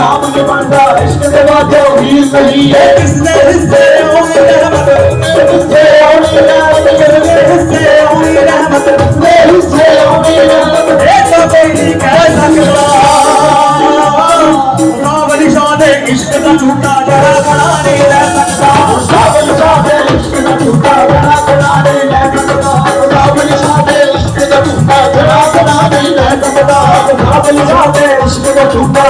ਗੁਲਾਮ ਨਹੀਂ ਬਣਦਾ ਇਸ਼ਕ ਦੇ ਵਾਜੋ ਹੀਰ ਨਹੀਂ ਹੈ। ਕਿਸਨੇ ਹਿੱਸੇ ਆਉਣੀ ਰਹਿਮਤ? ਹਿੱਸੇ ਆਉਣੀ ਰਹਿਮਤ ਕਿਸਨੇ ਹਿੱਸੇ ਆਉਣੀ ਰਹਿਮਤ? ਕਿਸਨੇ ਹਿੱਸੇ ਆਉਣੀ ਰਹਿਮਤ। ਇਹ ਤਾਂ ਕੋਈ ਨਹੀਂ ਕਹਿ ਸਕਦਾ। ਰਾਵਲੀ ਸ਼ਾਹ ਦੇ ਇਸ਼ਕ ਦਾ ਝੂਟਾ ਜੜਾ ਖੜਾ ਨਹੀਂ ਰਹਿ ਸਕਦਾ। ਸਾਬਲ ਸਾਦੇ ਇਸ਼ਕ ਦਾ ਝੂਟਾ ਬਣਾ ਬਣਾ ਨਹੀਂ ਲੈ ਸਕਦਾ। ਸਾਬਲ ਸਾਦੇ ਇਸ਼ਕ ਦਾ ਝੂਟਾ ਬਣਾ ਬਣਾ ਨਹੀਂ ਲੈ ਸਕਦਾ। ਸਾਬਲ ਸਾਦੇ ਇਸ਼ਕ ਦਾ ਝੂਟਾ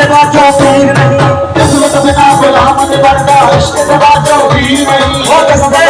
ਬਣਦਾ ਇਸ਼ਕ ਪੀਰ ਨਹੀਂ। ਕਿਸਮਤ ਬਿਨਾ ਗੁਲਾਮ ਨਹੀਂ ਬਣਦਾ ਇਸ਼ਕ ਦਾ ਵਾਜੋ ਹੀਰ ਨਹੀਂ। ਉਹ ਕਿਸਦੇ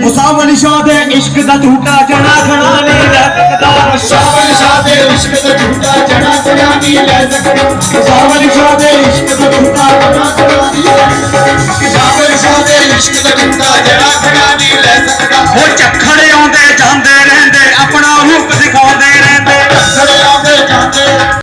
ਮੁਸਾਬਲ ਸ਼ਾਹ ਦੇ ਇਸ਼ਕ ਦਾ ਝੂਟਾ ਜੜਾ ਖੜਾ ਨਹੀਂ ਲੈ ਸਕਦਾ ਸ਼ਾਵਲ ਸ਼ਾਹ ਦੇ ਇਸ਼ਕ ਦਾ ਝੂਟਾ ਜੜਾ ਖੜਾ ਨਹੀਂ ਲੈ ਸਕਦਾ। ਸ਼ਾਵਲ ਸ਼ਾਹ ਦੇ ਇਸ਼ਕ ਦਾ ਝੂਟਾ ਜੜਾ ਖੜਾ ਨਹੀਂ ਲੈ ਸਕਦਾ। ਸ਼ਾਵਲ ਸ਼ਾਹ ਦੇ ਇਸ਼ਕ ਦਾ ਝੂਟਾ ਜੜਾ ਖੜਾ ਨਹੀਂ ਲੈ ਸਕਦਾ। ਉਹ ਝੱਖੜ ਆਉਂਦੇ ਜਾਂਦੇ